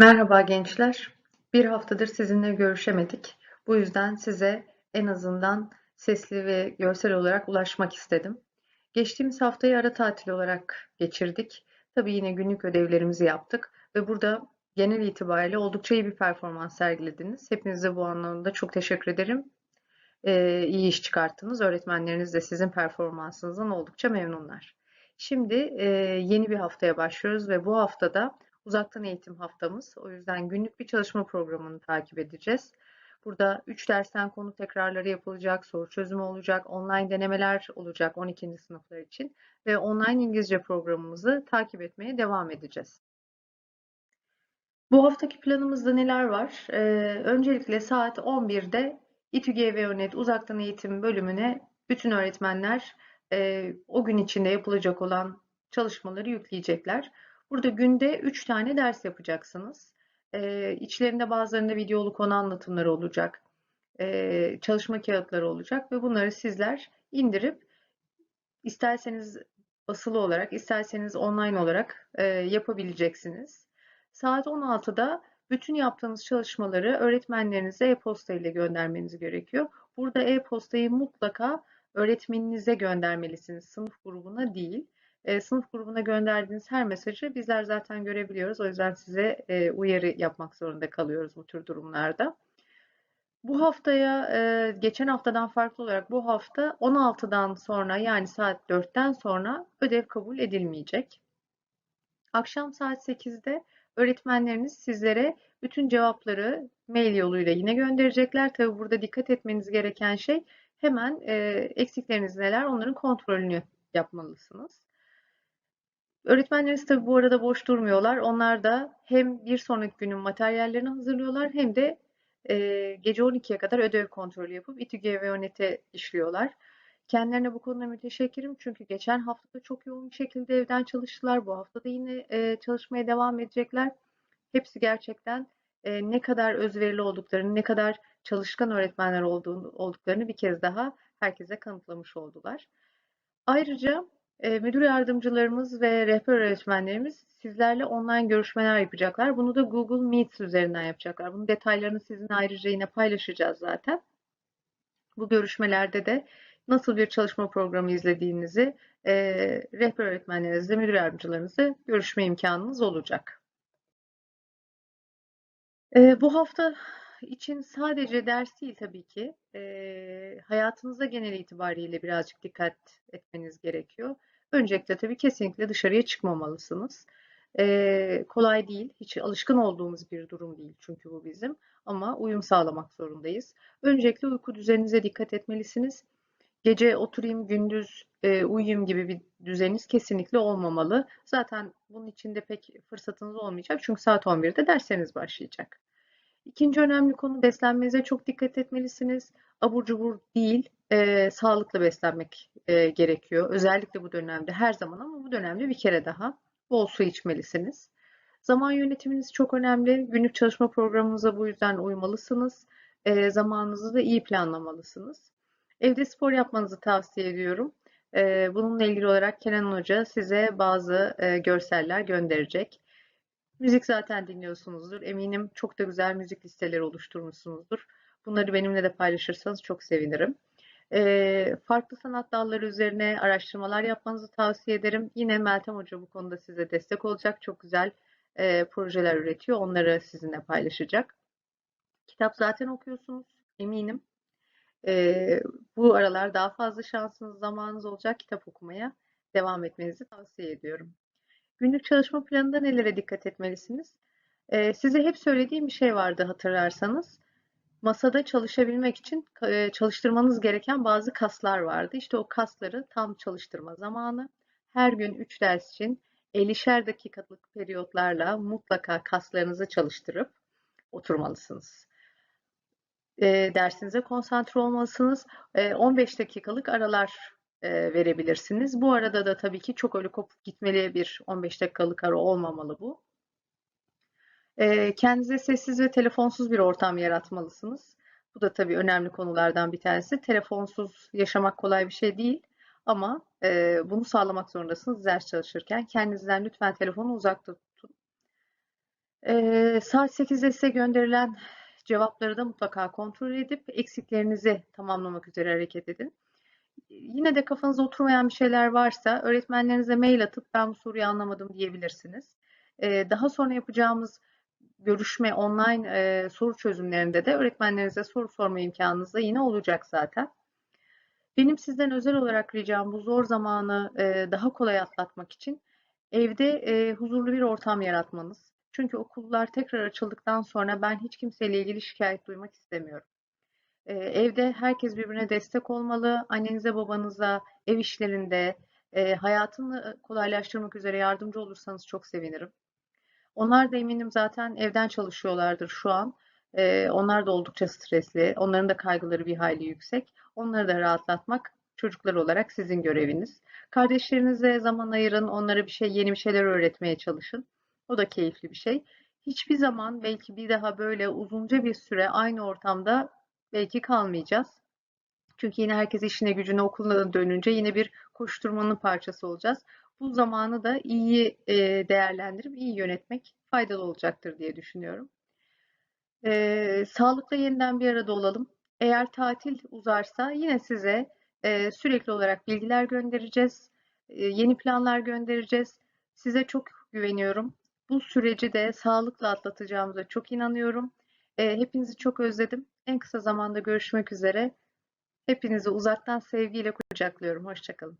Merhaba gençler. Bir haftadır sizinle görüşemedik. Bu yüzden size en azından sesli ve görsel olarak ulaşmak istedim. Geçtiğimiz haftayı ara tatil olarak geçirdik. Tabii yine günlük ödevlerimizi yaptık ve burada genel itibariyle oldukça iyi bir performans sergilediniz. Hepinize bu anlamda çok teşekkür ederim. Ee, iyi iş çıkarttınız. Öğretmenleriniz de sizin performansınızdan oldukça memnunlar. Şimdi e, yeni bir haftaya başlıyoruz ve bu haftada uzaktan eğitim haftamız. O yüzden günlük bir çalışma programını takip edeceğiz. Burada 3 dersten konu tekrarları yapılacak, soru çözümü olacak, online denemeler olacak 12. sınıflar için ve online İngilizce programımızı takip etmeye devam edeceğiz. Bu haftaki planımızda neler var? Ee, öncelikle saat 11'de İTÜ ve Önet uzaktan eğitim bölümüne bütün öğretmenler e, o gün içinde yapılacak olan çalışmaları yükleyecekler. Burada günde 3 tane ders yapacaksınız. Ee, içlerinde bazılarında videolu konu anlatımları olacak. Ee, çalışma kağıtları olacak ve bunları sizler indirip isterseniz basılı olarak, isterseniz online olarak e, yapabileceksiniz. Saat 16'da bütün yaptığınız çalışmaları öğretmenlerinize e-posta ile göndermeniz gerekiyor. Burada e-postayı mutlaka öğretmeninize göndermelisiniz, sınıf grubuna değil. E, sınıf grubuna gönderdiğiniz her mesajı bizler zaten görebiliyoruz. O yüzden size e, uyarı yapmak zorunda kalıyoruz bu tür durumlarda. Bu haftaya e, geçen haftadan farklı olarak bu hafta 16'dan sonra yani saat 4'ten sonra ödev kabul edilmeyecek. Akşam saat 8'de öğretmenleriniz sizlere bütün cevapları mail yoluyla yine gönderecekler. Tabi burada dikkat etmeniz gereken şey hemen e, eksikleriniz neler onların kontrolünü yapmalısınız. Öğretmenlerimiz tabii bu arada boş durmuyorlar. Onlar da hem bir sonraki günün materyallerini hazırlıyorlar hem de e, gece 12'ye kadar ödev kontrolü yapıp İTÜ ve Önet'e işliyorlar. Kendilerine bu konuda müteşekkirim çünkü geçen hafta da çok yoğun bir şekilde evden çalıştılar. Bu hafta da yine e, çalışmaya devam edecekler. Hepsi gerçekten e, ne kadar özverili olduklarını, ne kadar çalışkan öğretmenler olduğunu, olduklarını bir kez daha herkese kanıtlamış oldular. Ayrıca e, müdür yardımcılarımız ve rehber öğretmenlerimiz sizlerle online görüşmeler yapacaklar. Bunu da Google Meet üzerinden yapacaklar. Bunun detaylarını sizinle ayrıca yine paylaşacağız zaten. Bu görüşmelerde de nasıl bir çalışma programı izlediğinizi e, rehber öğretmenlerinizle, müdür yardımcılarınızla görüşme imkanınız olacak. E, bu hafta için sadece ders değil tabii ki. E, hayatınızda genel itibariyle birazcık dikkat etmeniz gerekiyor. Öncelikle tabii kesinlikle dışarıya çıkmamalısınız. E, kolay değil, hiç alışkın olduğumuz bir durum değil çünkü bu bizim. Ama uyum sağlamak zorundayız. Öncelikle uyku düzeninize dikkat etmelisiniz. Gece oturayım, gündüz e, uyuyayım gibi bir düzeniniz kesinlikle olmamalı. Zaten bunun içinde pek fırsatınız olmayacak çünkü saat 11'de dersleriniz başlayacak. İkinci önemli konu beslenmenize çok dikkat etmelisiniz. Abur cubur değil, e, sağlıklı beslenmek e, gerekiyor. Özellikle bu dönemde her zaman ama bu dönemde bir kere daha bol su içmelisiniz. Zaman yönetiminiz çok önemli. Günlük çalışma programınıza bu yüzden uymalısınız. E, zamanınızı da iyi planlamalısınız. Evde spor yapmanızı tavsiye ediyorum. E, bununla ilgili olarak Kenan Hoca size bazı e, görseller gönderecek. Müzik zaten dinliyorsunuzdur. Eminim çok da güzel müzik listeleri oluşturmuşsunuzdur. Bunları benimle de paylaşırsanız çok sevinirim. E, farklı sanat dalları üzerine araştırmalar yapmanızı tavsiye ederim. Yine Meltem Hoca bu konuda size destek olacak. Çok güzel e, projeler üretiyor. Onları sizinle paylaşacak. Kitap zaten okuyorsunuz. Eminim. E, bu aralar daha fazla şansınız, zamanınız olacak kitap okumaya devam etmenizi tavsiye ediyorum. Günlük çalışma planında nelere dikkat etmelisiniz? Ee, size hep söylediğim bir şey vardı hatırlarsanız. Masada çalışabilmek için e, çalıştırmanız gereken bazı kaslar vardı. İşte o kasları tam çalıştırma zamanı. Her gün 3 ders için 50'şer dakikalık periyotlarla mutlaka kaslarınızı çalıştırıp oturmalısınız. E, dersinize konsantre olmalısınız. E, 15 dakikalık aralar e, verebilirsiniz. Bu arada da tabii ki çok öyle kopup gitmeli bir 15 dakikalık ara olmamalı bu. E, kendinize sessiz ve telefonsuz bir ortam yaratmalısınız. Bu da tabii önemli konulardan bir tanesi. Telefonsuz yaşamak kolay bir şey değil. Ama e, bunu sağlamak zorundasınız ders çalışırken. Kendinizden lütfen telefonu uzakta tutun. Ee, saat 8'de size gönderilen cevapları da mutlaka kontrol edip eksiklerinizi tamamlamak üzere hareket edin. Yine de kafanıza oturmayan bir şeyler varsa öğretmenlerinize mail atıp ben bu soruyu anlamadım diyebilirsiniz. Ee, daha sonra yapacağımız görüşme online e, soru çözümlerinde de öğretmenlerinize soru sorma imkanınız da yine olacak zaten. Benim sizden özel olarak ricam bu zor zamanı e, daha kolay atlatmak için evde e, huzurlu bir ortam yaratmanız. Çünkü okullar tekrar açıldıktan sonra ben hiç kimseyle ilgili şikayet duymak istemiyorum. E, evde herkes birbirine destek olmalı. Annenize, babanıza, ev işlerinde, e, hayatını kolaylaştırmak üzere yardımcı olursanız çok sevinirim. Onlar da eminim zaten evden çalışıyorlardır şu an. Ee, onlar da oldukça stresli. Onların da kaygıları bir hayli yüksek. Onları da rahatlatmak çocuklar olarak sizin göreviniz. Kardeşlerinize zaman ayırın, onlara bir şey, yeni bir şeyler öğretmeye çalışın. O da keyifli bir şey. Hiçbir zaman belki bir daha böyle uzunca bir süre aynı ortamda belki kalmayacağız. Çünkü yine herkes işine gücüne okuluna dönünce yine bir koşturmanın parçası olacağız. Bu zamanı da iyi e, değerlendirip iyi yönetmek faydalı olacaktır diye düşünüyorum. E, sağlıkla yeniden bir arada olalım. Eğer tatil uzarsa yine size e, sürekli olarak bilgiler göndereceğiz. E, yeni planlar göndereceğiz. Size çok güveniyorum. Bu süreci de sağlıkla atlatacağımıza çok inanıyorum. E, hepinizi çok özledim. En kısa zamanda görüşmek üzere. Hepinizi uzaktan sevgiyle kucaklıyorum. Hoşçakalın.